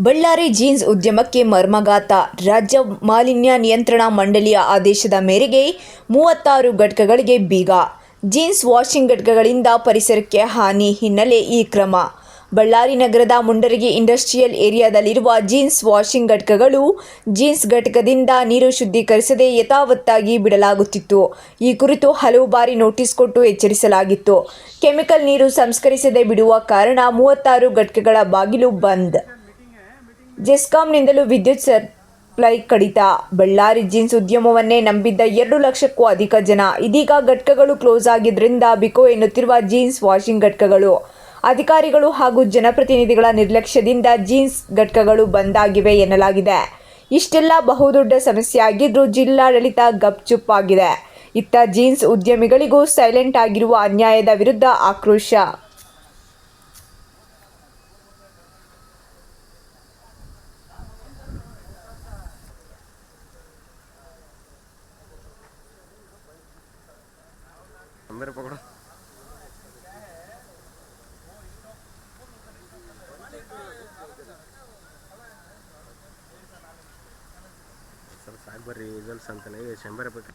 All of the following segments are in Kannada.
ಬಳ್ಳಾರಿ ಜೀನ್ಸ್ ಉದ್ಯಮಕ್ಕೆ ಮರ್ಮಘಾತ. ರಾಜ್ಯ ಮಾಲಿನ್ಯ ನಿಯಂತ್ರಣ ಮಂಡಳಿಯ ಆದೇಶದ ಮೇರೆಗೆ ಮೂವತ್ತಾರು ಘಟಕಗಳಿಗೆ ಬೀಗ. ಜೀನ್ಸ್ ವಾಷಿಂಗ್ ಘಟಕಗಳಿಂದ ಪರಿಸರಕ್ಕೆ ಹಾನಿ ಹಿನ್ನೆಲೆ ಈ ಕ್ರಮ. ಬಳ್ಳಾರಿ ನಗರದ ಮುಂಡರಗಿ ಇಂಡಸ್ಟ್ರಿಯಲ್ ಏರಿಯಾದಲ್ಲಿರುವ ಜೀನ್ಸ್ ವಾಷಿಂಗ್ ಘಟಕಗಳು ಜೀನ್ಸ್ ಘಟಕದಿಂದ ನೀರು ಶುದ್ಧೀಕರಿಸದೆ ಯಥಾವತ್ತಾಗಿ ಬಿಡಲಾಗುತ್ತಿತ್ತು. ಈ ಕುರಿತು ಹಲವು ಬಾರಿ ನೋಟಿಸ್ ಕೊಟ್ಟು ಎಚ್ಚರಿಸಲಾಗಿತ್ತು. ಕೆಮಿಕಲ್ ನೀರು ಸಂಸ್ಕರಿಸದೆ ಬಿಡುವ ಕಾರಣ ಮೂವತ್ತಾರು ಘಟಕಗಳ ಬಾಗಿಲು ಬಂದ್. ಜೆಸ್ಕಾಂನಿಂದಲೂ ವಿದ್ಯುತ್ ಸಪ್ಲೈ ಕಡಿತ. ಬಳ್ಳಾರಿ ಜೀನ್ಸ್ ಉದ್ಯಮವನ್ನೇ ನಂಬಿದ್ದ ಎರಡು ಲಕ್ಷಕ್ಕೂ ಅಧಿಕ ಜನ. ಇದೀಗ ಘಟಕಗಳು ಕ್ಲೋಸ್ ಆಗಿದ್ದರಿಂದ ಬಿಕೋ ಎನ್ನುತ್ತಿರುವ ಜೀನ್ಸ್ ವಾಷಿಂಗ್ ಘಟಕಗಳು. ಅಧಿಕಾರಿಗಳು ಹಾಗೂ ಜನಪ್ರತಿನಿಧಿಗಳ ನಿರ್ಲಕ್ಷ್ಯದಿಂದ ಜೀನ್ಸ್ ಘಟಕಗಳು ಬಂದ್ ಆಗಿವೆ ಎನ್ನಲಾಗಿದೆ. ಇಷ್ಟೆಲ್ಲ ಬಹುದೊಡ್ಡ ಸಮಸ್ಯೆ ಆಗಿದ್ರೂ ಜಿಲ್ಲಾಡಳಿತ ಗಪ್ಚುಪ್ ಆಗಿದೆ. ಇತ್ತ ಜೀನ್ಸ್ ಉದ್ಯಮಿಗಳಿಗೂ ಸೈಲೆಂಟ್ ಆಗಿರುವ ಅನ್ಯಾಯದ ವಿರುದ್ಧ ಆಕ್ರೋಶ. ಅಂದ್ರೆ पकड़ो ಸ್ವಲ್ಪ ಸಾಕು ಬರ್ರಿ ಇದೊಂದು ಸಂತನೇ ಶಂಬರ್ ರೂಪಾಯಿ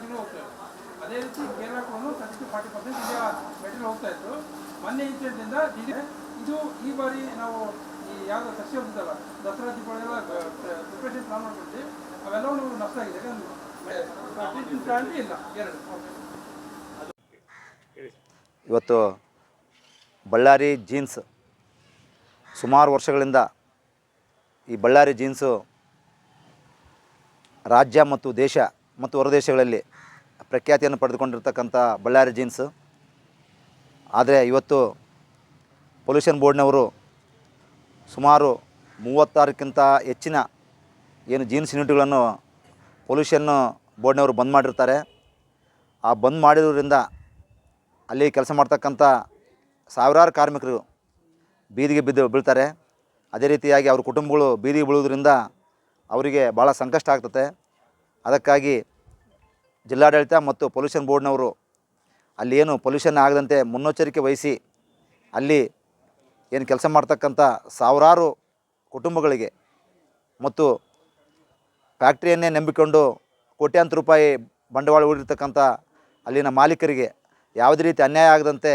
ಜೀನ್ಸು ಹೋಗ್ತಾ ಇತ್ತು ಅದೇ ರೀತಿ ಕೇರಳಕ್ಕೂ thirty forty percent India material ಹೋಗ್ತಾ ಇತ್ತು. ಮೊನ್ನೆ ಇನ್ಸಿಡೆಂಟಿಂದ ಇದು ಈ ಬಾರಿ ನಾವು ಈ ಯಾವ್ದು ಸಸ್ಯ ಹೋಗ್ತಲ್ಲ ದಸರಾ, ದೀಪಾವಳಿ ಎಲ್ಲ ಪ್ರಿಪ್ರೇಷನ್ ಪ್ಲಾನ್ ಮಾಡ್ಕೊಳ್ತೀವಿ ಅವೆಲ್ಲವೂ ನಷ್ಟ ಆಗಿದೆ ಯಾಕಂದ್ರೆ ಇಲ್ಲ, ಎರಡು. ಇವತ್ತು ಬಳ್ಳಾರಿ ಜೀನ್ಸ್ ಸುಮಾರು ವರ್ಷಗಳಿಂದ ಈ ಬಳ್ಳಾರಿ ಜೀನ್ಸು ರಾಜ್ಯ ಮತ್ತು ದೇಶ ಮತ್ತು ಹೊರದೇಶಗಳಲ್ಲಿ ಪ್ರಖ್ಯಾತಿಯನ್ನು ಪಡೆದುಕೊಂಡಿರ್ತಕ್ಕಂಥ ಬಳ್ಳಾರಿ ಜೀನ್ಸ್. ಆದರೆ ಇವತ್ತು ಪೊಲ್ಯೂಷನ್ ಬೋರ್ಡ್ನವರು ಸುಮಾರು ಮೂವತ್ತಾರಕ್ಕಿಂತ ಹೆಚ್ಚಿನ ಏನು ಜೀನ್ಸ್ ಯೂನಿಟ್ಗಳನ್ನು ಪೊಲ್ಯೂಷನ್ನು ಬೋರ್ಡ್ನವರು ಬಂದ್ ಮಾಡಿರ್ತಾರೆ. ಆ ಬಂದ್ ಮಾಡಿರೋದ್ರಿಂದ ಅಲ್ಲಿ ಕೆಲಸ ಮಾಡ್ತಕ್ಕಂಥ ಸಾವಿರಾರು ಕಾರ್ಮಿಕರು ಬೀದಿಗೆ ಬಿದ್ದು ಬೀಳ್ತಾರೆ. ಅದೇ ರೀತಿಯಾಗಿ ಅವ್ರ ಕುಟುಂಬಗಳು ಬೀದಿಗೆ ಬೀಳೋದ್ರಿಂದ ಅವರಿಗೆ ಭಾಳ ಸಂಕಷ್ಟ ಆಗ್ತದೆ ಅದಕ್ಕಾಗಿ ಜಿಲ್ಲಾಡಳಿತ ಮತ್ತು ಪೊಲ್ಯೂಷನ್ ಬೋರ್ಡ್ನವರು ಅಲ್ಲಿ ಏನು ಪೊಲ್ಯೂಷನ್ ಆಗದಂತೆ ಮುನ್ನೆಚ್ಚರಿಕೆ ವಹಿಸಿ ಅಲ್ಲಿ ಏನು ಕೆಲಸ ಮಾಡ್ತಕ್ಕಂಥ ಸಾವಿರಾರು ಕುಟುಂಬಗಳಿಗೆ ಮತ್ತು ಫ್ಯಾಕ್ಟ್ರಿಯನ್ನೇ ನಂಬಿಕೊಂಡು ಕೋಟ್ಯಾಂತರ ರೂಪಾಯಿ ಬಂಡವಾಳ ಹೂಡಿರ್ತಕ್ಕಂಥ ಅಲ್ಲಿನ ಮಾಲೀಕರಿಗೆ ಯಾವುದೇ ರೀತಿ ಅನ್ಯಾಯ ಆಗದಂತೆ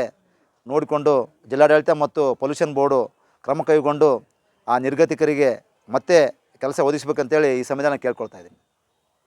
ನೋಡಿಕೊಂಡು ಜಿಲ್ಲಾಡಳಿತ ಮತ್ತು ಪೊಲ್ಯೂಷನ್ ಬೋರ್ಡು ಕ್ರಮ ಕೈಗೊಂಡು ಆ ನಿರ್ಗತಿಕರಿಗೆ ಮತ್ತೆ ಕೆಲಸ ಒದಗಿಸ್ಬೇಕಂತೇಳಿ ಈ ಸಂವಿಧಾನ ಕೇಳ್ಕೊಳ್ತಾ ಇದ್ದೀನಿ